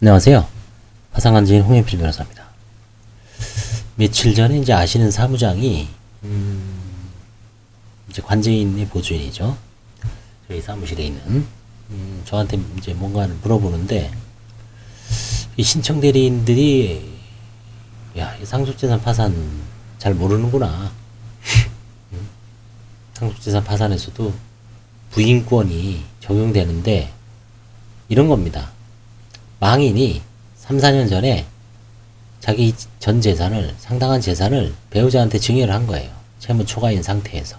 안녕하세요. 화상관제인 홍현필 변호사입니다. 며칠 전에 이제 아시는 사무장이 음, 이제 관제인의 보조인이죠. 저희 사무실에 있는 음, 저한테 이제 뭔가를 물어보는데 이 신청 대리인들이 야, 이 상속재산 파산 잘 모르는구나. 음, 상속재산 파산에서도 부인권이 적용되는데 이런 겁니다. 망인이 3, 4년 전에 자기 전 재산을, 상당한 재산을 배우자한테 증여를 한 거예요. 채무 초과인 상태에서.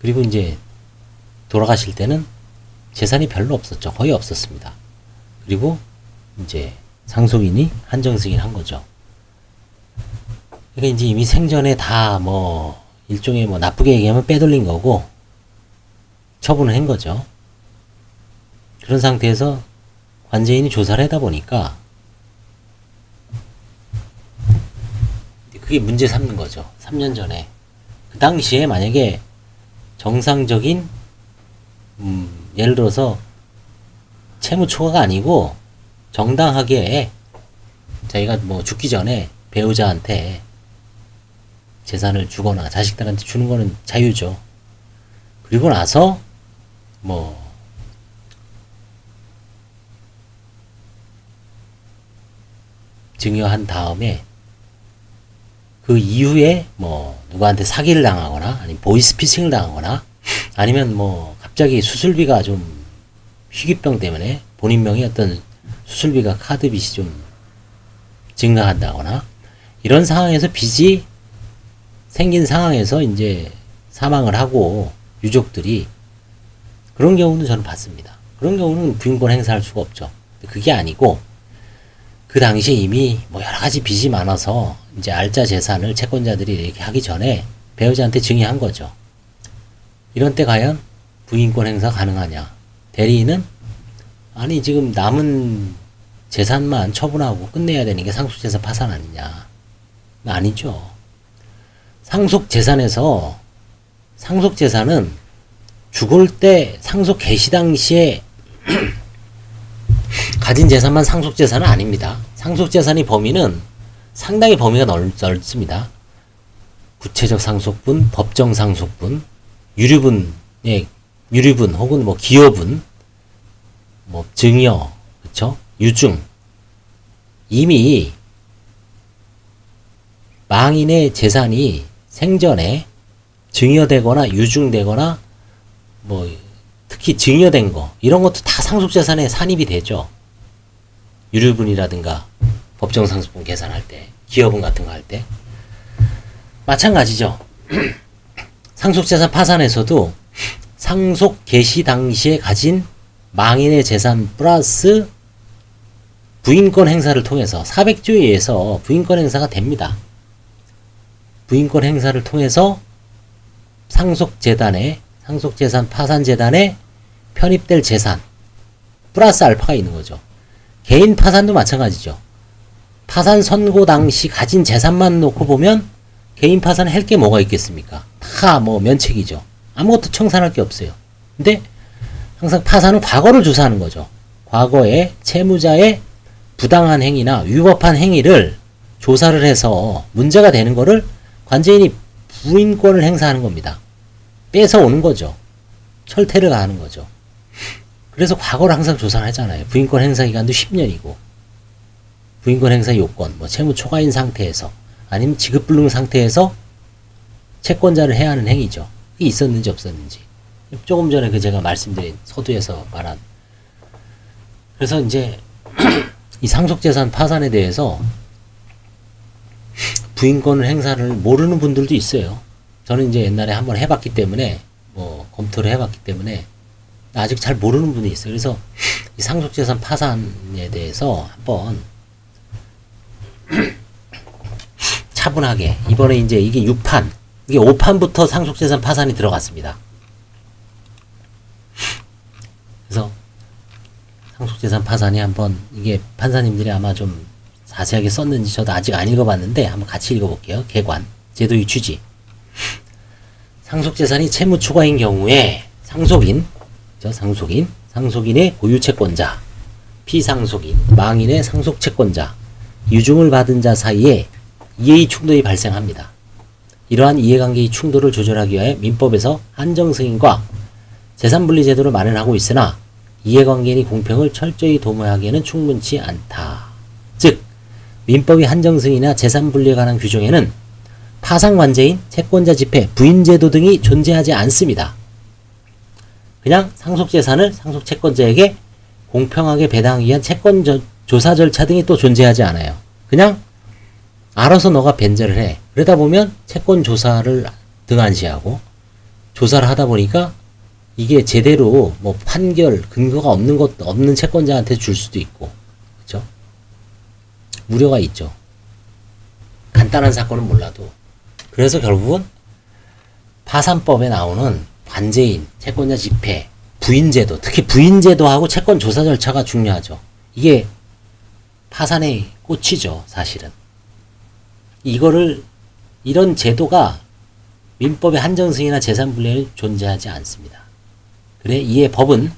그리고 이제 돌아가실 때는 재산이 별로 없었죠. 거의 없었습니다. 그리고 이제 상속인이 한정승인 한 거죠. 그러니까 이제 이미 생전에 다 뭐 일종의 뭐 나쁘게 얘기하면 빼돌린 거고 처분을 한 거죠. 그런 상태에서 관제인이 조사를 하다 보니까 그게 문제 삼는 거죠. 3년 전에. 그 당시에 만약에 정상적인 음, 예를 들어서 채무 초과가 아니고 정당하게 자기가 뭐 죽기 전에 배우자한테 재산을 주거나 자식들한테 주는 거는 자유죠. 그리고 나서 뭐 증여한 다음에 그 이후에 뭐 누구한테 사기를 당하거나 아니면 보이스피싱을 당하거나 아니면 뭐 갑자기 수술비가 좀 희귀병 때문에 본인 명의 어떤 수술비가 카드빚이 좀 증가한다거나 이런 상황에서 빚이 생긴 상황에서 이제 사망을 하고 유족들이 그런 경우는 저는 봤습니다. 그런 경우는 부인권 행사할 수가 없죠. 그게 아니고 그 당시에 이미 뭐 여러 가지 빚이 많아서 이제 알짜 재산을 채권자들이 이렇게 하기 전에 배우자한테 증여한 거죠. 이런 때 과연 부인권 행사 가능하냐? 대리인은 아니 지금 남은 재산만 처분하고 끝내야 되는 게 상속재산 파산 아니냐? 아니죠. 상속재산에서 상속재산은 죽을 때 상속 개시 당시에 가진 재산만 상속재산은 아닙니다. 상속재산의 범위는 상당히 범위가 넓, 넓습니다. 구체적 상속분, 법정 상속분, 유류분의 유류분 혹은 뭐 기여분, 뭐 증여, 그쵸? 유증. 이미 망인의 재산이 생전에 증여되거나 유증되거나 뭐 특히 증여된 거 이런 것도 다 상속재산에 산입이 되죠. 유류분이라든가 법정 상속분 계산할 때, 기여분 같은 거 할 때 마찬가지죠. 상속재산 파산에서도 상속 개시 당시에 가진 망인의 재산 플러스 부인권 행사를 통해서 400조에 의해서 부인권 행사가 됩니다. 부인권 행사를 통해서 상속재단에 상속재산 파산재단에 편입될 재산 플러스 알파가 있는 거죠. 개인 파산도 마찬가지죠. 파산 선고 당시 가진 재산만 놓고 보면 개인 파산 할 게 뭐가 있겠습니까? 다 뭐 면책이죠. 아무것도 청산할 게 없어요. 근데 항상 파산은 과거를 조사하는 거죠. 과거에 채무자의 부당한 행위나 위법한 행위를 조사를 해서 문제가 되는 거를 관제인이 부인권을 행사하는 겁니다. 뺏어 오는 거죠. 철퇴를 가하는 거죠. 그래서 과거를 항상 조사를 하잖아요. 부인권 행사 기간도 10년이고 부인권 행사 요건, 뭐 채무 초과인 상태에서 아니면 지급 불능 상태에서 채권자를 해야 하는 행위죠. 그게 있었는지 없었는지. 조금 전에 그 제가 말씀드린 서두에서 말한 그래서 이제 이 상속재산 파산에 대해서 부인권을 행사를 모르는 분들도 있어요. 저는 이제 옛날에 한번 해봤기 때문에 뭐 검토를 해봤기 때문에 아직 잘 모르는 분이 있어요. 그래서 이 상속재산 파산에 대해서 한번 차분하게 이번에 이제 이게 6판 이게 5판부터 상속재산 파산이 들어갔습니다. 그래서 상속재산 파산이 한번 이게 판사님들이 아마 좀 자세하게 썼는지 저도 아직 안 읽어봤는데 한번 같이 읽어볼게요. 개관 제도의 취지 상속재산이 채무 초과인 경우에 상속인 저 상속인 상속인의 고유채권자 피상속인, 망인의 상속채권자, 유증을 받은 자 사이에 이해의 충돌이 발생합니다. 이러한 이해관계의 충돌을 조절하기 위해 민법에서 한정승인과 재산분리 제도를 마련하고 있으나 이해관계의 공평을 철저히 도모하기에는 충분치 않다. 즉, 민법의 한정승이나 재산분리에 관한 규정에는 파상관제인 채권자 집회, 부인제도 등이 존재하지 않습니다. 그냥 상속 재산을 상속 채권자에게 공평하게 배당하기 위한 채권 저- 조사 절차 등이 또 존재하지 않아요. 그냥 알아서 너가 변제를 해. 그러다 보면 채권 조사를 등한시하고 조사를 하다 보니까 이게 제대로 뭐 판결 근거가 없는 것 없는 채권자한테 줄 수도 있고 그렇죠? 우려가 있죠. 간단한 사건은 몰라도 그래서 결국은 파산법에 나오는 관제인, 채권자 집회, 부인제도, 특히 부인제도하고 채권 조사 절차가 중요하죠. 이게 파산의 꽃이죠, 사실은. 이거를 이런 제도가 민법의 한정승이나 재산분리에 존재하지 않습니다. 그래 이에 법은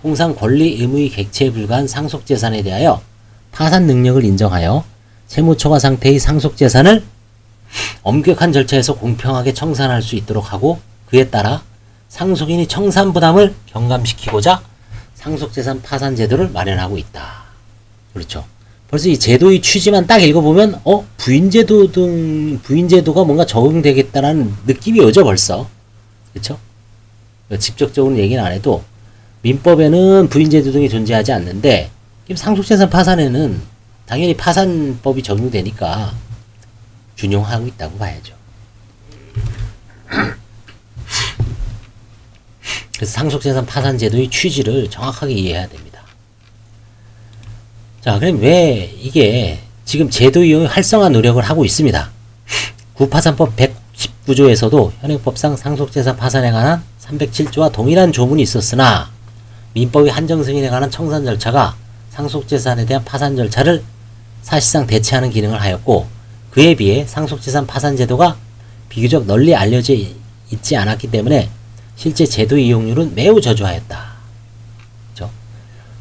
통상 권리 의무의 객체에 불과한 상속재산에 대하여 파산 능력을 인정하여 채무초과 상태의 상속재산을 엄격한 절차에서 공평하게 청산할 수 있도록 하고 그에 따라 상속인이 청산 부담을 경감시키고자 상속재산 파산 제도를 마련하고 있다. 그렇죠. 벌써 이 제도의 취지만 딱 읽어보면 어 부인제도 등 부인제도가 뭔가 적용되겠다라는 느낌이 오죠 벌써. 그렇죠? 직접적으로 얘기는 안 해도 민법에는 부인제도 등이 존재하지 않는데 상속재산 파산에는 당연히 파산법이 적용되니까 준용하고 있다고 봐야죠. 그래서 상속재산 파산 제도의 취지를 정확하게 이해해야 됩니다. 자, 그럼 왜 이게 지금 제도 이용의 활성화 노력을 하고 있습니다. 구파산법 119조에서도 현행법상 상속재산 파산에 관한 307조와 동일한 조문이 있었으나 민법의 한정 승인에 관한 청산 절차가 상속재산에 대한 파산 절차를 사실상 대체하는 기능을 하였고 그에 비해 상속재산 파산 제도가 비교적 널리 알려져 있지 않았기 때문에 실제 제도 이용률은 매우 저조하였다. 그죠?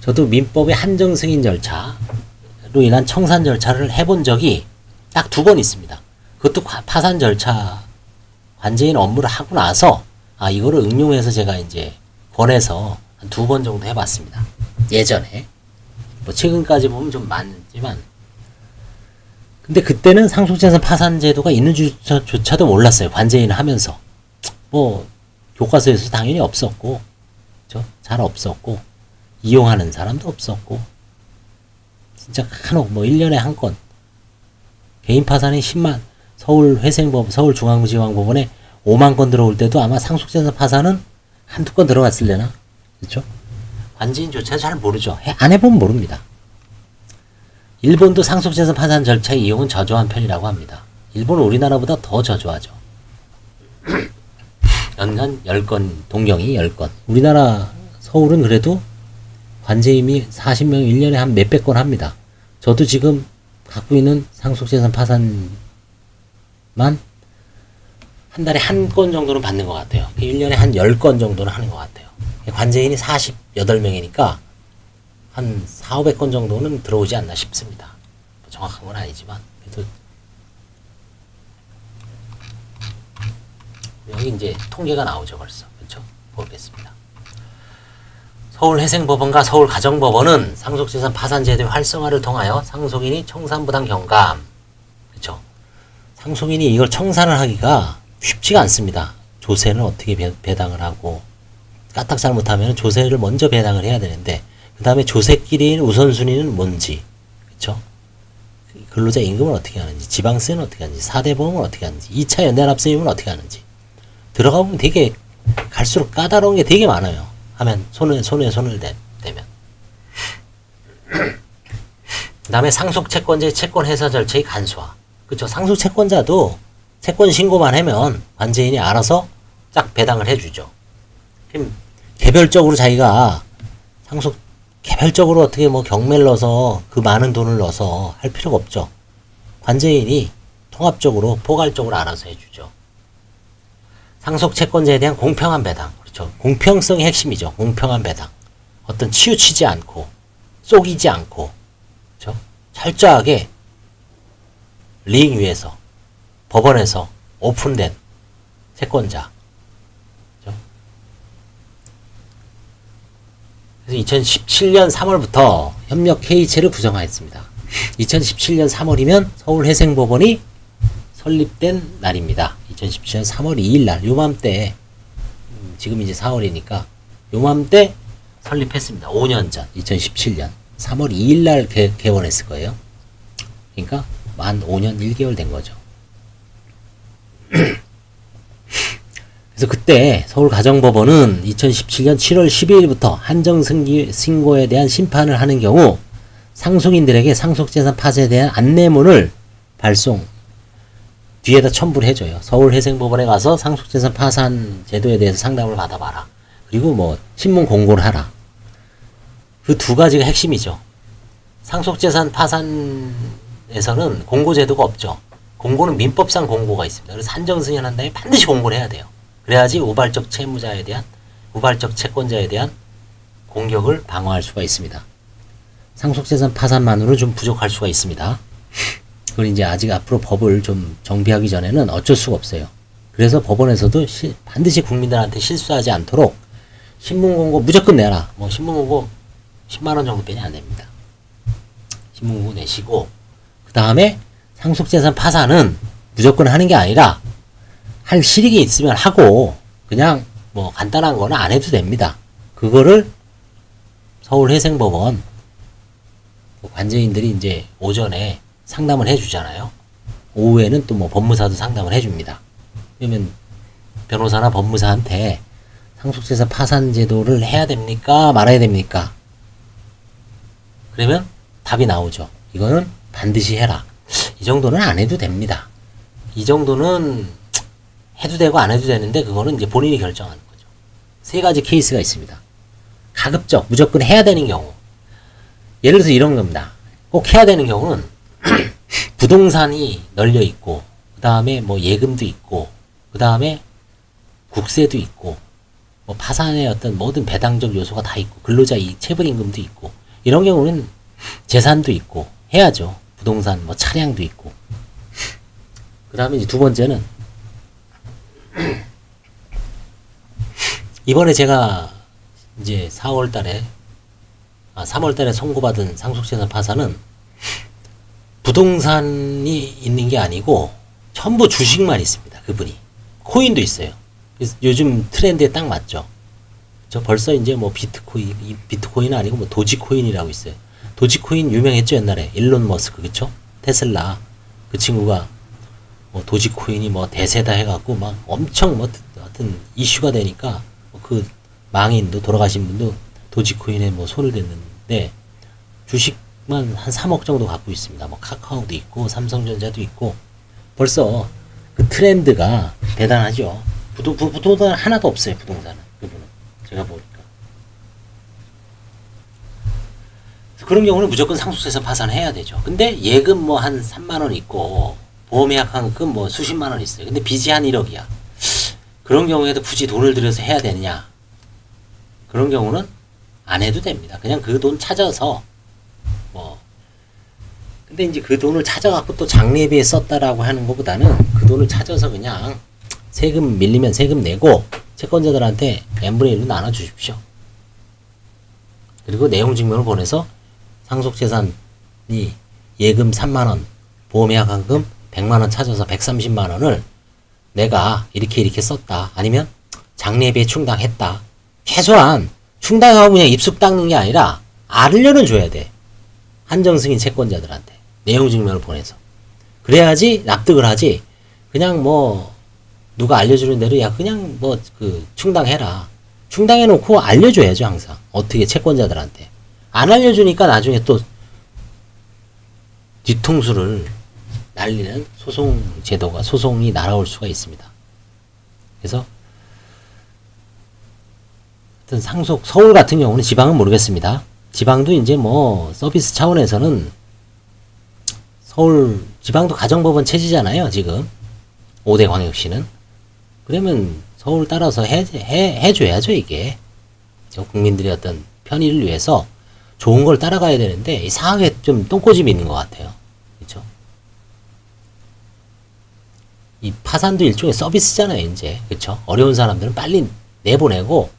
저도 민법의 한정 승인 절차로 인한 청산 절차를 해본 적이 딱 두 번 있습니다. 그것도 과- 파산 절차 관제인 업무를 하고 나서 아 이거를 응용해서 제가 이제 권해서 한 두 번 정도 해봤습니다. 예전에 뭐 최근까지 보면 좀 많지만 근데 그때는 상속재산 파산 제도가 있는 줄조차도 몰랐어요. 관제인을 하면서 뭐 교과서에서 당연히 없었고 그죠? 잘 없었고 이용하는 사람도 없었고 진짜 간혹 뭐 1년에 한 건 개인 파산이 10만 서울 회생법 서울중앙지방법원에 5만 건 들어올 때도 아마 상속재산 파산은 한두 건 들어갔을려나 그렇죠? 관제인조차 잘 모르죠. 해- 안 해보면 모릅니다. 일본도 상속재산 파산 절차 이용은 저조한 편이라고 합니다. 일본은 우리나라보다 더 저조하죠. 연간 10건, 동경이 10건. 우리나라 서울은 그래도 관제임이 40명 1년에 한 몇백 건 합니다. 저도 지금 갖고 있는 상속재산 파산만 한 달에 한 건 정도는 받는 것 같아요. 1년에 한 10건 정도는 하는 것 같아요. 관제인이 48명이니까 한 4, 500건 정도는 들어오지 않나 싶습니다. 뭐 정확한 건 아니지만 그래도 여기 이제 통계가 나오죠 벌써 그렇죠? 보겠습니다. 서울회생법원과 서울가정법원은 상속재산 파산제도 활성화를 통하여 상속인이 청산부담 경감 그렇죠? 상속인이 이걸 청산을 하기가 쉽지가 않습니다. 조세는 어떻게 배, 배당을 하고 까딱 잘못하면 조세를 먼저 배당을 해야 되는데 그 다음에 조세끼리의 우선순위는 뭔지 그쵸? 근로자 임금은 어떻게 하는지 지방세는 어떻게 하는지 사대보험은 어떻게 하는지 2차 연대납세임은 어떻게 하는지 들어가 보면 되게 갈수록 까다로운 게 되게 많아요. 하면 손에 손에 손을 대, 대면. 그 다음에 상속 채권자의 채권 해서 절차의 간소화. 그쵸? 상속 채권자도 채권 신고만 하면 관제인이 알아서 쫙 배당을 해주죠. 그럼 개별적으로 자기가 상속 개별적으로 어떻게 뭐 경매를 넣어서 그 많은 돈을 넣어서 할 필요가 없죠. 관제인이 통합적으로 포괄적으로 알아서 해주죠. 상속 채권자에 대한 공평한 배당. 그렇죠. 공평성이 핵심이죠. 공평한 배당. 어떤 치우치지 않고 속이지 않고 그렇죠? 철저하게 링 위에서 법원에서 오픈된 채권자 그렇죠? 그래서 2017년 3월부터 협력 회의체를 구성하였습니다. 2017년 3월이면 서울회생법원이 설립된 날입니다. 2017년 3월 2일 날 요맘때 음, 지금 이제 4월이니까 요맘때 설립했습니다. 5년 전 2017년 3월 2일 날 개, 개원했을 거예요. 그러니까 만 5년 1개월 된 거죠. 그래서 그때 서울가정법원은 2017년 7월 12일부터 한정 승기- 신고에 대한 심판을 하는 경우 상속인들에게 상속재산 파산에 대한 안내문을 발송 뒤에다 첨부를 해줘요. 서울회생법원에 가서 상속재산 파산 제도에 대해서 상담을 받아봐라. 그리고 뭐 신문 공고를 하라. 그 두 가지가 핵심이죠. 상속재산 파산에서는 공고 제도가 없죠. 공고는 민법상 공고가 있습니다. 그래서 한정 승인 한 다음에 반드시 공고를 해야 돼요. 그래야지 우발적 채무자에 대한 우발적 채권자에 대한 공격을 방어할 수가 있습니다. 상속재산 파산만으로 좀 부족할 수가 있습니다. 그걸 이제 아직 앞으로 법을 좀 정비하기 전에는 어쩔 수가 없어요. 그래서 법원에서도 시- 반드시 국민들한테 실수하지 않도록 신문 공고 무조건 내라. 뭐 신문 공고 10만 원 정도 빼냐 안 됩니다. 신문 공고 내시고 그 다음에 상속재산 파산은 무조건 하는 게 아니라 할 실익이 있으면 하고 그냥 뭐 간단한 거는 안 해도 됩니다. 그거를 서울회생법원 뭐 관제인들이 이제 오전에 상담을 해주잖아요. 오후에는 또 뭐 법무사도 상담을 해줍니다. 그러면 변호사나 법무사한테 상속재산 파산 제도를 해야 됩니까? 말아야 됩니까? 그러면 답이 나오죠. 이거는 반드시 해라. 이 정도는 안 해도 됩니다. 이 정도는 해도 되고 안 해도 되는데 그거는 이제 본인이 결정하는 거죠. 세 가지 케이스가 있습니다. 가급적 무조건 해야 되는 경우. 예를 들어서 이런 겁니다. 꼭 해야 되는 경우는 부동산이 널려 있고 그 다음에 뭐 예금도 있고 그 다음에 국세도 있고 뭐 파산의 어떤 모든 배당적 요소가 다 있고 근로자 이 체불임금도 있고 이런 경우는 재산도 있고 해야죠. 부동산 뭐 차량도 있고 그 다음에 이제 두 번째는 이번에 제가 이제 4월 달에 아 3월 달에 선고받은 상속재산 파산은 부동산이 있는 게 아니고 전부 주식만 있습니다. 그분이 코인도 있어요. 요즘 트렌드에 딱 맞죠. 저 벌써 이제 뭐 비트코인, 이 비트코인은 아니고 뭐 도지코인이라고 있어요. 도지코인 유명했죠 옛날에 일론 머스크 그쵸? 테슬라 그 친구가 뭐 도지코인이 뭐 대세다 해갖고 막 엄청 뭐 하여튼 이슈가 되니까 그 망인도 돌아가신 분도 도지코인에 뭐 손을 댔는데 주식 만한 3억 정도 갖고 있습니다. 뭐 카카오도 있고 삼성전자도 있고 벌써 그 트렌드가 대단하죠. 부도, 부, 부동산 하나도 없어요. 부동산은 그분은 제가 보니까 그런 경우는 무조건 상속재산 파산해야 되죠. 근데 예금 뭐 한 3만 원 있고 보험예약한금 뭐 수십만 원 있어요. 근데 빚이 한 1억이야. 그런 경우에도 굳이 돈을 들여서 해야 되느냐? 그런 경우는 안 해도 됩니다. 그냥 그 돈 찾아서 뭐 근데 이제 그 돈을 찾아갖고 또 장례비에 썼다라고 하는 것보다는 그 돈을 찾아서 그냥 세금 밀리면 세금 내고 채권자들한테 n분의 1로 나눠 주십시오. 그리고 내용 증명을 보내서 상속재산이 예금 3만원, 보험예약한금 100만원 찾아서 130만원을 내가 이렇게 이렇게 썼다. 아니면 장례비에 충당했다. 최소한 충당하고 그냥 입숙 닦는 게 아니라 알려는 줘야 돼. 한정승인 채권자들한테. 내용 증명을 보내서. 그래야지 납득을 하지. 그냥 뭐 누가 알려주는 대로 야 그냥 뭐 그 충당해라. 충당해 놓고 알려줘야죠 항상. 어떻게 채권자들한테. 안 알려주니까 나중에 또 뒤통수를 날리는 소송 제도가 소송이 날아올 수가 있습니다. 그래서 하여튼 상속 서울 같은 경우는 지방은 모르겠습니다. 지방도 이제 뭐 서비스 차원에서는 서울 지방도 가정법원 체제잖아요 지금 5대 광역시는 그러면 서울 따라서 해, 해, 해줘야죠 이게 저 국민들의 어떤 편의를 위해서 좋은 걸 따라가야 되는데 이상하게 좀 똥꼬집이 있는 것 같아요. 그렇죠? 이 파산도 일종의 서비스잖아요, 이제. 그렇죠? 어려운 사람들은 빨리 내보내고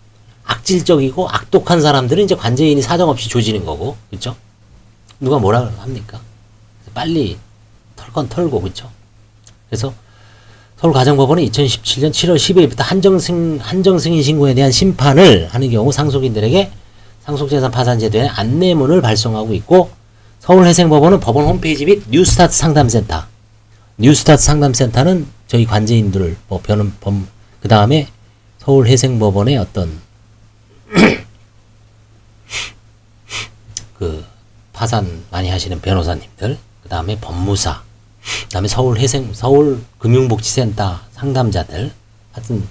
악질적이고 악독한 사람들은 이제 관제인이 사정없이 조지는 거고. 그렇죠? 누가 뭐라 합니까? 빨리 털 건 털고 그렇죠? 그래서 서울가정법원은 2017년 7월 12일부터 한정승 한정승인 신고에 대한 심판을 하는 경우 상속인들에게 상속재산 파산제도에 안내문을 발송하고 있고 서울회생법원은 법원 홈페이지 및 뉴스타트 상담센터 뉴스타트 상담센터는 저희 관제인들을 뭐 변은 범그 다음에 서울회생법원의 어떤 그 파산 많이 하시는 변호사님들 그 다음에 법무사 그 다음에 서울회생 서울금융복지센터 상담자들 하여튼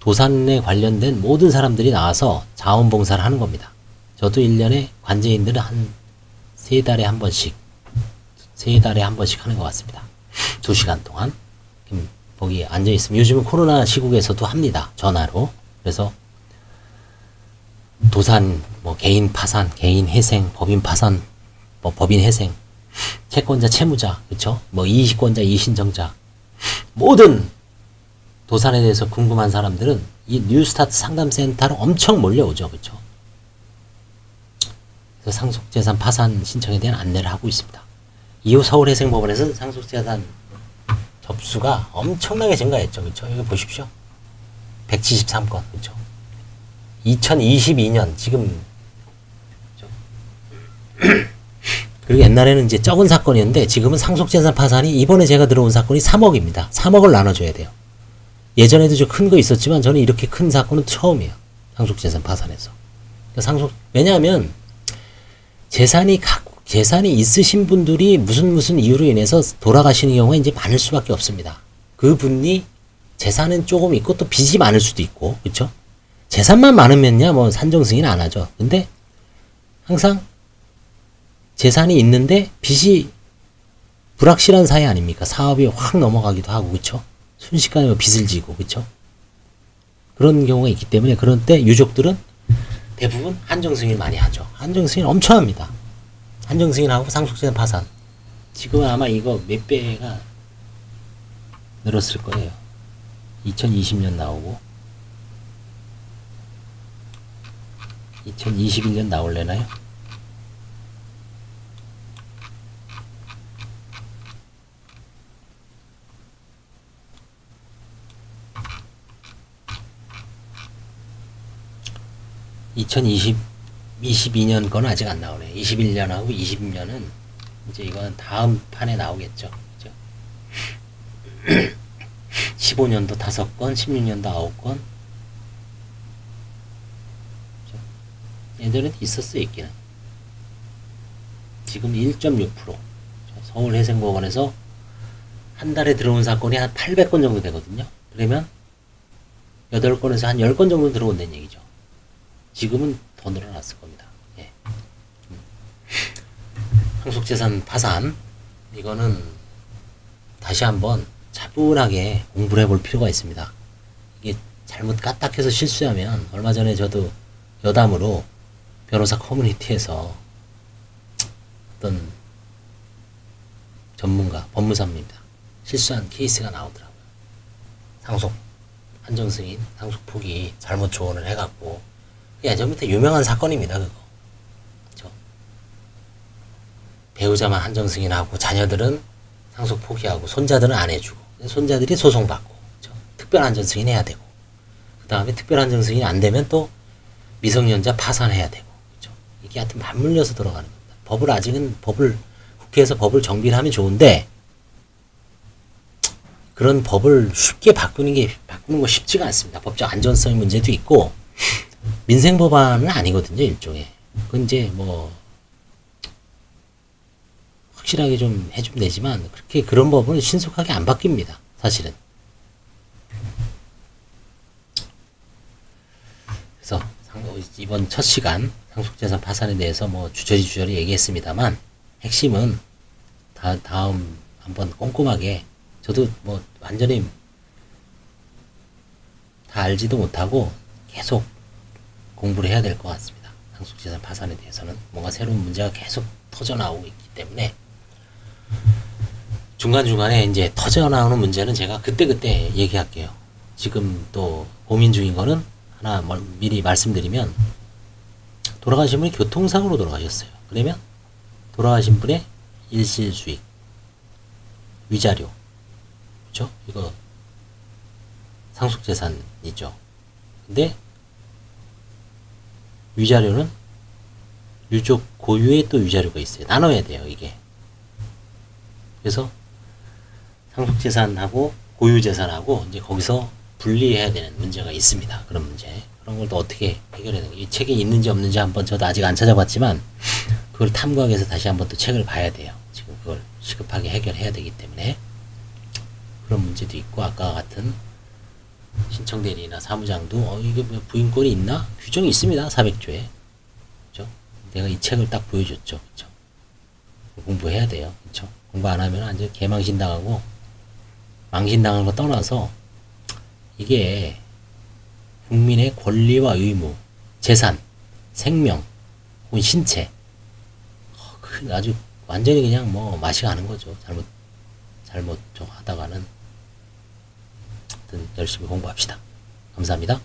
도산에 관련된 모든 사람들이 나와서 자원봉사를 하는 겁니다. 저도 1년에 관제인들은 한 세 달에 한 번씩, 세 달에 한 번씩 하는 것 같습니다. 두 시간 동안. 음, 거기 앉아있으면, 요즘은 코로나 시국에서도 합니다. 전화로. 그래서 도산, 뭐 개인 파산, 개인 회생, 법인 파산, 뭐 법인 회생, 채권자, 채무자, 그쵸? 뭐 이식권자, 이신정자, 모든 도산에 대해서 궁금한 사람들은 이 뉴스타트 상담센터로 엄청 몰려오죠, 그쵸? 그래서 상속재산 파산 신청에 대한 안내를 하고 있습니다. 이후 서울회생법원에서는 상속재산 접수가 엄청나게 증가했죠. 그쵸? 여기 보십시오. 173건. 그쵸? 2022년, 지금, 그리고 옛날에는 이제 적은 사건이었는데 지금은 상속재산 파산이 이번에 제가 들어온 사건이 3억입니다. 3억을 나눠줘야 돼요. 예전에도 좀 큰 거 있었지만 저는 이렇게 큰 사건은 처음이에요. 상속재산 파산에서. 그러니까 상속, 왜냐하면 재산이 갖고 재산이 있으신 분들이 무슨 무슨 이유로 인해서 돌아가시는 경우가 이제 많을 수밖에 없습니다. 그 분이 재산은 조금 있고 또 빚이 많을 수도 있고 그렇죠? 재산만 많으면야 뭐 산정 승인 안 하죠. 근데 항상 재산이 있는데 빚이 불확실한 사이 아닙니까? 사업이 확 넘어가기도 하고 그렇죠? 순식간에 뭐 빚을 지고 그렇죠? 그런 경우가 있기 때문에 그런 때 유족들은 대부분 한정 승인 많이 하죠. 한정 승인 엄청 합니다. 한정 승인하고 상속재산 파산. 지금은 아마 이거 몇 배가 늘었을 거예요. 2020년 나오고 2021년 나올래나요? (2020) 22년 거는 아직 안 나오네. 21년하고 20년은 이제 이거는 다음 판에 나오겠죠. 그죠? 15년도 5건, 16년도 9건. 그죠? 예전에도 있었어, 있기는. 지금 1.6%. 서울회생법원에서 한 달에 들어온 사건이 한 800건 정도 되거든요. 그러면 8건에서 한 10건 정도 들어온다는 얘기죠. 지금은 더 늘어났을 겁니다. 예. 상속재산 파산 이거는 다시 한번 차분하게 공부를 해볼 필요가 있습니다. 이게 잘못 까딱해서 실수하면 얼마 전에 저도 여담으로 변호사 커뮤니티에서 어떤 전문가 법무사입니다. 실수한 케이스가 나오더라고요. 상속 한정승인 상속 포기 잘못 조언을 해갖고 예전부터 유명한 사건입니다, 그거. 그죠? 배우자만 한정 승인 하고 자녀들은 상속 포기하고 손자들은 안 해주고 손자들이 소송 받고 그죠? 특별 한정 승인 해야 되고 그 다음에 특별 한정 승인 안 되면 또 미성년자 파산해야 되고 그죠? 이게 하여튼 맞물려서 돌아가는 겁니다. 법을 아직은 법을 국회에서 법을 정비를 하면 좋은데 그런 법을 쉽게 바꾸는 게 바꾸는 거 쉽지가 않습니다. 법적 안전성의 문제도 있고 민생 법안은 아니거든요, 일종의. 그건 이제 뭐 확실하게 좀 해주면 되지만 그렇게 그런 법은 신속하게 안 바뀝니다, 사실은. 그래서 이번 첫 시간 상속재산 파산에 대해서 뭐 주저리 주저리 얘기했습니다만 핵심은 다, 다음 한번 꼼꼼하게 저도 뭐 완전히 다 알지도 못하고 계속 공부를 해야 될 것 같습니다. 상속재산 파산에 대해서는 뭔가 새로운 문제가 계속 터져 나오고 있기 때문에 중간중간에 이제 터져 나오는 문제는 제가 그때그때 얘기할게요. 지금 또 고민 중인 거는 하나 멀- 미리 말씀드리면 돌아가신 분이 교통사고로 돌아가셨어요. 그러면 돌아가신 분의 일실 수익, 위자료, 그죠? 이거 상속재산이죠. 근데 위자료는 유족 고유의 또 위자료가 있어요. 나눠야 돼요, 이게. 그래서 상속재산하고 고유재산하고 이제 거기서 분리해야 되는 문제가 있습니다. 그런 문제. 그런 걸 또 어떻게 해결해야 되는 이 책이 있는지 없는지 한번 저도 아직 안 찾아봤지만 그걸 탐구하기 위해서 다시 한번 또 책을 봐야 돼요. 지금 그걸 시급하게 해결해야 되기 때문에 그런 문제도 있고 아까 같은 신청 대리나 사무장도 어 이게 뭐 부인권이 있나? 규정이 있습니다 400조에. 그죠 내가 이 책을 딱 보여줬죠 그죠 공부해야 돼요 그죠 공부 안 하면 완전 개망신 당하고 망신 당하는 거 떠나서 이게 국민의 권리와 의무 재산 생명 혹은 신체 어, 그 아주 완전히 그냥 뭐 맛이 가는 거죠. 잘못 잘못 좀 하다가는 하여튼 열심히 공부합시다. 감사합니다.